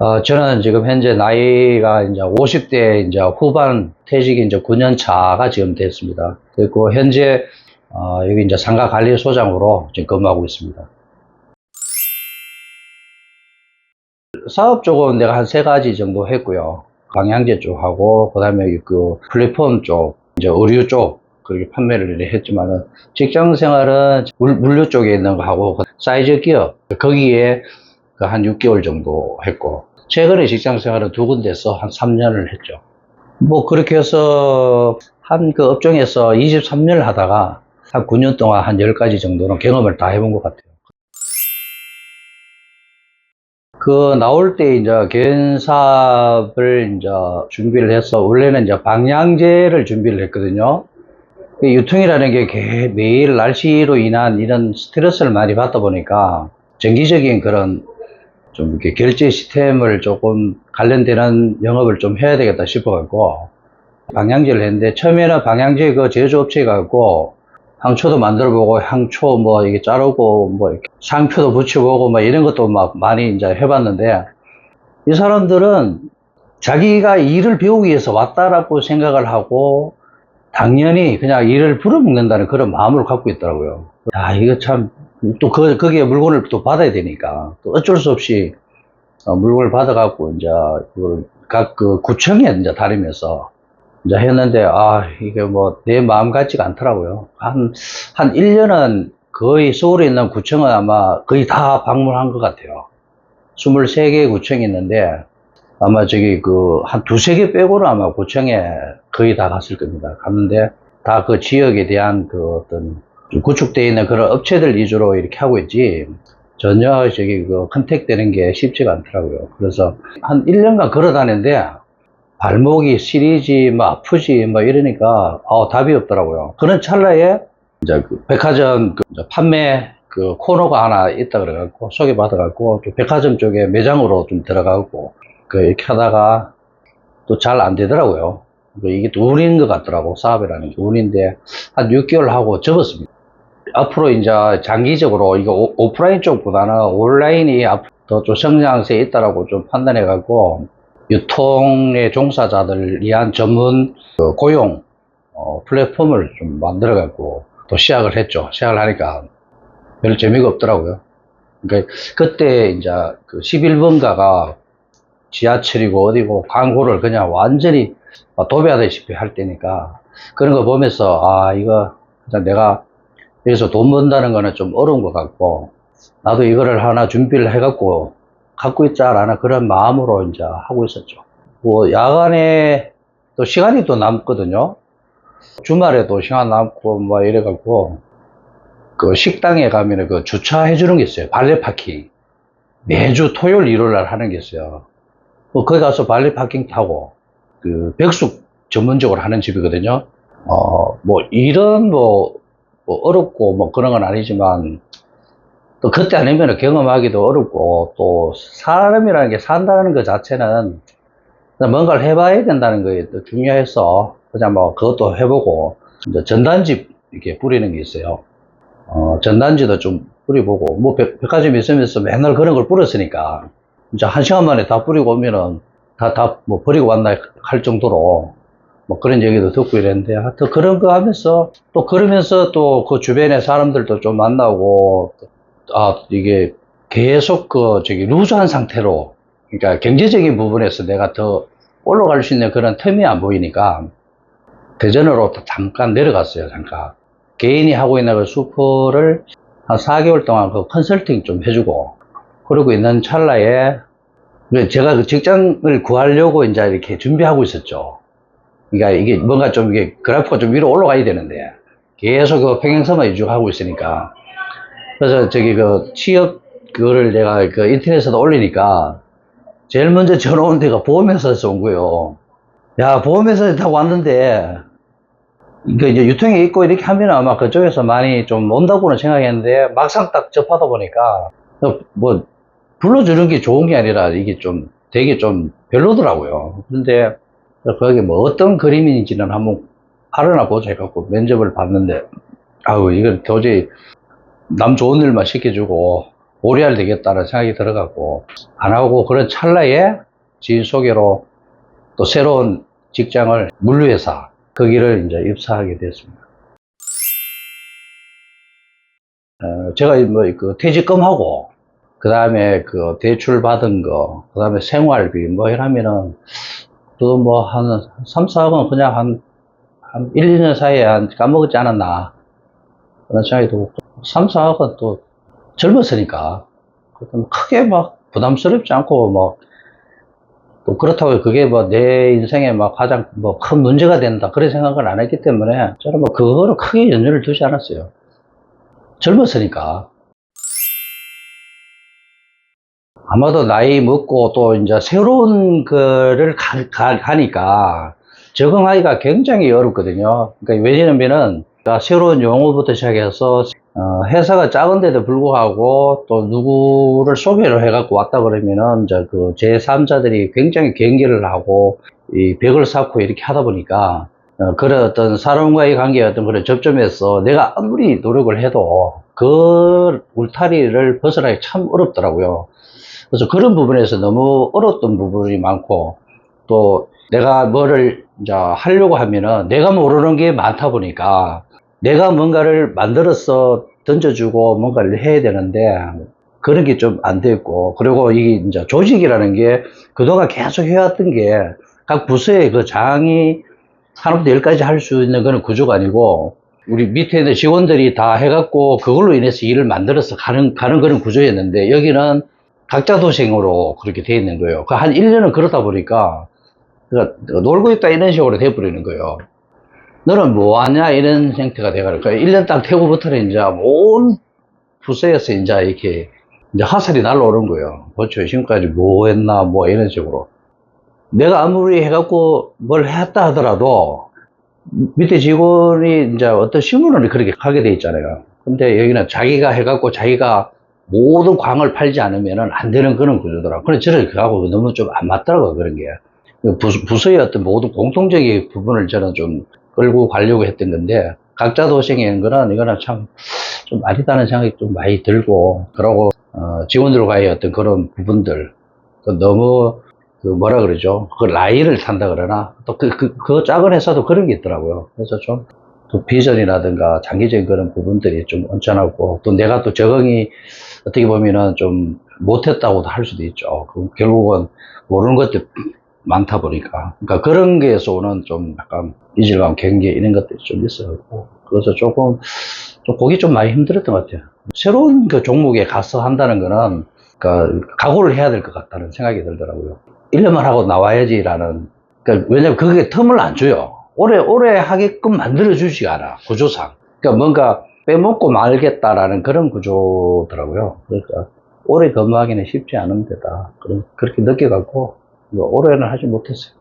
어, 저는 지금 현재 나이가 이제 50대 이제 후반 퇴직이 이제 9년 차가 지금 됐습니다. 그리고 현재 어, 여기 이제 상가 관리 소장으로 지금 근무하고 있습니다. 사업 쪽은 내가 한 세 가지 정도 했고요. 방향제 쪽 하고, 그 다음에 그 플랫폼 쪽, 이제 의류 쪽, 그렇게 판매를 했지만은, 직장 생활은 물, 물류 쪽에 있는 거 하고, 그 사이즈 기업, 거기에 그한 6개월 정도 했고, 최근에 직장 생활은 두 군데서 한 3년을 했죠. 뭐, 그렇게 해서 한 그 업종에서 23년을 하다가 한 9년 동안 한 10가지 정도는 경험을 다 해본 것 같아요. 그 나올 때 이제 견사업을 이제 준비를 해서 원래는 이제 방향제를 준비를 했거든요. 그 유통이라는 게 개- 매일 날씨로 인한 이런 스트레스를 많이 받다 보니까 정기적인 그런 좀 이렇게 결제 시스템을 조금 관련되는 영업을 좀 해야 되겠다 싶어갖고 방향제를 했는데 처음에는 방향제 그 제조업체 가고 향초도 만들어보고 향초 뭐 이게 자르고 뭐 상표도 붙여보고 뭐 이런 것도 막 많이 이제 해봤는데 이 사람들은 자기가 일을 배우기 위해서 왔다라고 생각을 하고 당연히 그냥 일을 불어먹는다는 그런 마음을 갖고 있더라고요. 야 이거 참 또 그, 거기에 물건을 또 받아야 되니까 또 어쩔 수 없이 어, 물건을 받아갖고 이제 각그 구청에 이제 다니면서 이제 했는데, 아, 이게 뭐, 내 마음 같지가 않더라고요. 한, 한 1년은 거의 서울에 있는 구청은 아마 거의 다 방문한 것 같아요. 23개 구청이 있는데, 아마 저기 그, 한 두세 개 빼고는 아마 구청에 거의 다 갔을 겁니다. 갔는데, 다 그 지역에 대한 그 어떤, 좀 구축되어 있는 그런 업체들 위주로 이렇게 하고 있지, 전혀 저기 그 컨택되는 게 쉽지가 않더라고요. 그래서 한 1년간 걸어 다녔는데, 발목이 시리지, 뭐 아프지, 뭐 이러니까 어, 답이 없더라고요. 그런 찰나에 이제 그 백화점 그 판매 그 코너가 하나 있다 그래갖고 소개받아갖고 또 백화점 쪽에 매장으로 좀 들어가고 그 이렇게 하다가 또 잘 안 되더라고요. 그 이게 또 운인 것 같더라고 사업이라는 게 운인데 한 6개월 하고 접었습니다. 앞으로 이제 장기적으로 이거 오- 오프라인 쪽보다는 온라인이 더 좀 성장세에 있다라고 좀 판단해 갖고 유통의 종사자들을 위한 전문 그 고용 어, 플랫폼을 좀 만들어 갖고 또 시작을 했죠. 시작을 하니까 별 재미가 없더라고요. 그러니까 그때 이제 그 11번가가 지하철이고 어디고 광고를 그냥 완전히 도배하다시피 할 때니까 그런 거 보면서 아 이거 내가 여기서 돈 번다는 거는 좀 어려운 것 같고 나도 이거를 하나 준비를 해갖고 갖고 있자라는 그런 마음으로 이제 하고 있었죠. 뭐 야간에 또 시간이 또 남거든요. 주말에도 시간 남고 뭐 이래갖고 그 식당에 가면은 그 주차해 주는 게 있어요. 발레 파킹. 매주 토요일 일요일 날 하는 게 있어요. 뭐 거기 가서 발레 파킹 타고 그 백숙 전문적으로 하는 집이거든요. 어, 뭐 이런 뭐, 뭐 어렵고 뭐 그런 건 아니지만 또 그때 아니면 경험하기도 어렵고 또 사람이라는 게 산다는 것 자체는 뭔가를 해봐야 된다는 거에 또 중요해서 그냥 뭐 그것도 해보고 이제 전단지 이렇게 뿌리는 게 있어요. 어, 전단지도 좀 뿌려보고 뭐 백, 백화점 있으면서 맨날 그런 걸 뿌렸으니까 이제 한 시간 만에 다 뿌리고 오면은 다 다 뭐 버리고 왔나 할 정도로 뭐 그런 얘기도 듣고 이랬는데 하여튼 그런 거 하면서 또 그러면서 또 그 주변에 사람들도 좀 만나고 아, 이게 계속 그, 저기, 루즈한 상태로, 그러니까 경제적인 부분에서 내가 더 올라갈 수 있는 그런 틈이 안 보이니까, 대전으로 또 잠깐 내려갔어요, 잠깐. 개인이 하고 있는 그 슈퍼를 한 4개월 동안 그 컨설팅 좀 해주고, 그러고 있는 찰나에, 그 제가 그 직장을 구하려고 이제 이렇게 준비하고 있었죠. 그러니까 이게 뭔가 좀 이게 그래프가 좀 위로 올라가야 되는데, 계속 그 평행선만 유지하고 있으니까, 그래서 저기 그 취업 그거를 내가 그 인터넷에다 올리니까 제일 먼저 전화 온 데가 보험회사에서 온 거예요. 야, 보험회사에 다 왔는데 그 이제 유통에 있고 이렇게 하면 아마 그쪽에서 많이 좀 온다고는 생각했는데 막상 딱 접하다 보니까 뭐 불러주는 게 좋은 게 아니라 이게 좀 되게 좀 별로더라고요. 근데 거기 뭐 어떤 그림인지는 한번 알아나 보자 해갖고 면접을 봤는데 아우 이건 도저히 남 좋은 일만 시켜주고 오리알 되겠다는 생각이 들어갖고 안 하고 그런 찰나에 지인 소개로 또 새로운 직장을 물류회사 거기를 이제 입사하게 됐습니다. 어, 제가 뭐 그 퇴직금하고 그 다음에 그 대출 받은 거, 그 다음에 생활비 뭐 이러면은 또 뭐 한 3, 4억은 그냥 한, 한 1, 2년 사이에 한 까먹었지 않았나 그런 생각이 들고 3, 4억은 또 젊었으니까 크게 막 부담스럽지 않고 막 또 그렇다고 그게 뭐 내 인생에 막 가장 뭐 큰 문제가 된다 그런 생각을 안 했기 때문에 저는 뭐 그거를 크게 연연을 두지 않았어요. 젊었으니까. 아마도 나이 먹고 또 이제 새로운 거를 가, 가, 가니까 적응하기가 굉장히 어렵거든요. 그러니까 왜냐면은 새로운 용어부터 시작해서 어, 회사가 작은데도 불구하고 또 누구를 소개를 해갖고 왔다 그러면은 이제 그 제3자들이 굉장히 경계를 하고 이 벽을 쌓고 이렇게 하다 보니까 어, 그런 어떤 사람과의 관계 어떤 그런 접점에서 내가 아무리 노력을 해도 그 울타리를 벗어나기 참 어렵더라고요. 그래서 그런 부분에서 너무 어려웠던 부분이 많고 또 내가 뭐를 이제 하려고 하면은 내가 모르는 게 많다 보니까 내가 뭔가를 만들어서 던져주고 뭔가를 해야 되는데 그런 게 좀 안 됐고 그리고 이게 이제 조직이라는 게 그동안 계속 해왔던 게 각 부서의 그 장이 하나부터 열까지 할 수 있는 그런 구조가 아니고 우리 밑에 있는 직원들이 다 해갖고 그걸로 인해서 일을 만들어서 가는, 가는 그런 구조였는데 여기는 각자 도생으로 그렇게 돼 있는 거예요. 그 한 1년은 그러다 보니까 그러니까 놀고 있다 이런 식으로 돼버리는 거예요. 너는 뭐 하냐 이런 형태가 돼가지고 1년 딱 되고부터는 이제 온 부서에서 이제 이렇게 이제 화살이 날라오는 거예요. 그렇죠. 지금까지 뭐 했나 뭐 이런 식으로. 내가 아무리 해갖고 뭘 했다 하더라도 밑에 직원이 이제 어떤 신문을 그렇게 하게 돼 있잖아요. 근데 여기는 자기가 해갖고 자기가 모든 광을 팔지 않으면 안 되는 그런 구조더라고요. 그래, 저는 그거하고 너무 좀 안 맞더라고요, 그런 게. 부서, 부서 의 어떤 모든 공통적인 부분을 저는 좀 끌고 가려고 했던 건데, 각자 도생인 거는 이거는 참 좀 아니다는 생각이 좀 많이 들고, 그러고, 어, 직원들과의 어떤 그런 부분들, 그 너무, 그 뭐라 그러죠? 그 라인을 탄다 그러나? 또 그, 그, 그 작은 회사도 그런 게 있더라고요. 그래서 좀, 또 비전이라든가 장기적인 그런 부분들이 좀 언짢았고, 또 내가 또 적응이 어떻게 보면은 좀 못했다고도 할 수도 있죠. 그 결국은 모르는 것들 많다 보니까. 그러니까 그런 게에서 오는 좀 약간 이질감, 경계 이런 것들이 좀 있어갖고. 그래서 조금, 좀 보기 좀 많이 힘들었던 것 같아요. 새로운 그 종목에 가서 한다는 거는, 그러니까 각오를 해야 될 것 같다는 생각이 들더라고요. 1년만 하고 나와야지라는, 그러니까 왜냐면 그게 텀을 안 줘요. 오래, 오래 하게끔 만들어주지 않아. 구조상. 그러니까 뭔가 빼먹고 말겠다라는 그런 구조더라고요. 그러니까 오래 근무하기는 쉽지 않은 데다. 그렇게 느껴갖고, 오래는 하지 못했어요.